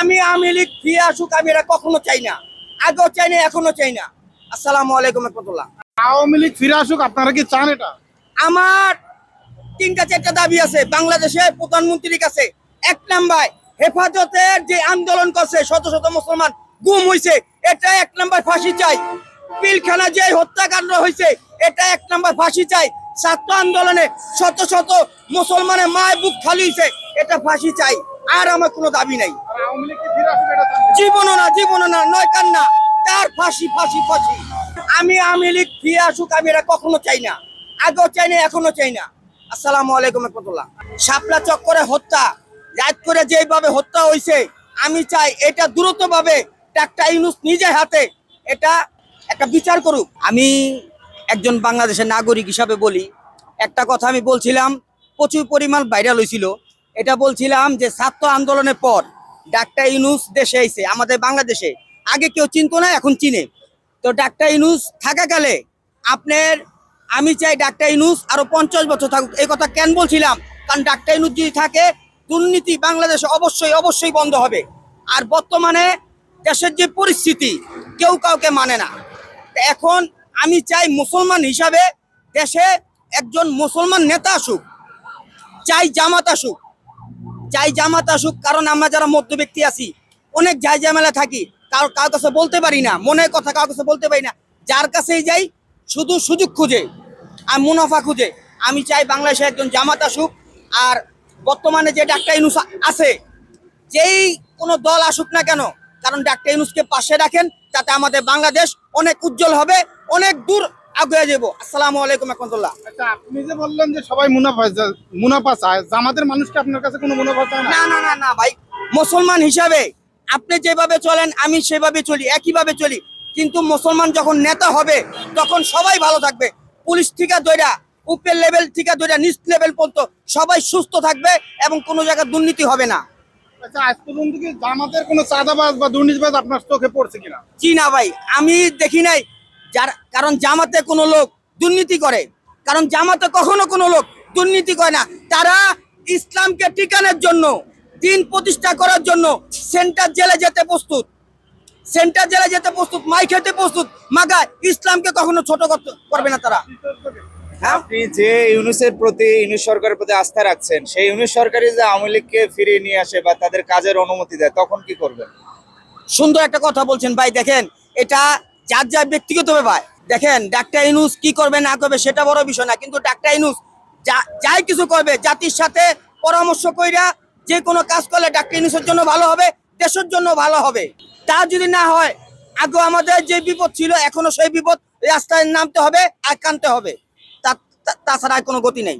আমি আমি লীগ ফিরে আসুক আমি এটা কখনো চাই না। আগেও চাই না এখনও চাই না। আসসালামু আলাইকুম রহমতুল্লাহ। আওয়ামী লীগ ফিরে আসুক আপনারা কি চান এটা? আমার তিনটা চারটা দাবি আছে। বাংলাদেশের প্রধানমন্ত্রীর কাছে এক নাম্বার হেফাজতের যে আন্দোলন করছে শত শত মুসলমান গুম হয়েছে এটা এক নাম্বার ফাঁসি চাই। পিলখানা যে হত্যাকাণ্ড হয়েছে এটা এক নাম্বার ফাঁসি চাই। ছাত্র আন্দোলনে শত শত মুসলমানের মায় বুক খালি হয়েছে এটা ফাঁসি চাই। আর আমার কোনো দাবি নাই। জীবনও না জীবনও না নয় কান্না। তার ফাঁসি ফাঁসি ফাঁসি। আমি আমি লীগ ফিরে আসুক আমি এটা কখনো চাই না। আগেও চাই না এখনও চাই না। আসসালামু আলাইকুম রহমতুল্লাহ। শাপলা চক্করে হত্যা। রাত করে যেভাবে হত্যা হয়েছে আমি চাই এটা দ্রুতভাবে ডাক্তার ইউনুস নিজের হাতে এটা একটা বিচার করুক। আমি একজন বাংলাদেশের নাগরিক হিসাবে বলি একটা কথা আমি বলছিলাম প্রচুর পরিমাণ ভাইরাল হয়েছিল এটা বলছিলাম যে ছাত্র আন্দোলনের পর ডাক্তার ইউনুস দেশে এসে আমাদের বাংলাদেশে। আগে কেউ চিনতো না, এখন চিনে। তো ডাক্তার ইউনুস থাকাকালে আপনার, আমি চাই ডাক্তার ইউনুস আরও পঞ্চাশ বছর থাকুক। এই কথা কেন বলছিলাম? কারণ ডাক্তার ইউনুস যদি থাকে, দুর্নীতি বাংলাদেশে অবশ্যই অবশ্যই বন্ধ হবে। আর বর্তমানে দেশের যে পরিস্থিতি, কেউ কাউকে মানে না। এখন আমি চাই মুসলমান হিসাবে দেশে একজন মুসলমান নেতা আসুক, চাই জামাত আসুক। চাই জামাত আসুক, কারণ আমরা যারা মধ্য ব্যক্তি আছি, অনেক যাই ঝামেলা থাকি। কার কার কাছে বলতে পারি না, মনের কথা কার কাছে বলতে পারি না। যার কাছেই যাই, শুধু সুযোগ খুঁজে, আর মুনাফা খুঁজে। আমি চাই বাংলাদেশে একজন জামাত আসুক, আর বর্তমানে যে ডাক্তার ইনুস আছে, যেই কোনো দল আসুক না কেন, কারণ ডাক্তার ইনুসকে পাশে রাখেন, তাতে আমাদের বাংলাদেশ অনেক উজ্জ্বল হবে, অনেক দূর আগে যাব আসসালামু আলাইকুম রহমতুল্লাহ। আচ্ছা আপনি যে বললেন যে সবাই মুনাফা মুনাফা চায় জামাতের মানুষকে আপনার কাছে কোনো মুনাফা চায় না? না না না ভাই। মুসলমান হিসাবে আপনি যেভাবে চলেন আমি সেভাবে চলি একইভাবে চলি। কিন্তু মুসলমান যখন নেতা হবে তখন সবাই ভালো থাকবে। পুলিশ থেকে দইরা উপরের লেভেল থেকে দইরা নিচ লেভেল পর্যন্ত সবাই সুস্থ থাকবে এবং কোনো জায়গায় দুর্নীতি হবে না। আচ্ছা আজ পর্যন্ত কি জামাতের কোনো চাঁদাবাজ বা দুর্নীতিবাজ আপনার চোখে পড়ছে কিনা? জি না ভাই। আমি দেখি নাই যার কারণ জামাতে কোনো লোক দুর্নীতি করে। কারণ জামাতে কখনো কোনো লোক দুর্নীতি করে না। তারা ইসলামকে টিকানোর জন্য দিন প্রতিষ্ঠা করার জন্য সেন্টার জেলে যেতে প্রস্তুত। সেন্টার জেলে যেতে প্রস্তুত মাই খেতে প্রস্তুত মাগা ইসলামকে কখনো ছোট করতে- করবে না তারা। হ্যাঁ? আপনি যে ইউনুসের প্রতি ইউনুস সরকারের প্রতি আস্থা রাখছেন সেই ইউনুস সরকারই যে আওয়ামী লীগকে ফিরিয়ে নিয়ে আসে বা তাদের কাজের অনুমতি দেয় তখন কি করবেন? সুন্দর একটা কথা বলছেন ভাই দেখেন এটা যার যার ব্যক্তিগত ব্যাপার। দেখেন, ডাক্তার ইনুস কি করবে, না করবে, সেটা বড় বিষয় না। কিন্তু ডাক্তার ইনুস যা, যাই কিছু করবে, জাতির সাথে পরামর্শ কইরা যে কোনো কাজ করলে ডাক্তার ইনুসের জন্য ভালো হবে, দেশের জন্য ভালো হবে। তা যদি না হয়, আগে আমাদের যে বিপদ ছিল, এখনও সেই বিপদ রাস্তায় নামতে হবে আর কানতে হবে। তাছাড়া কোনো গতি নেই।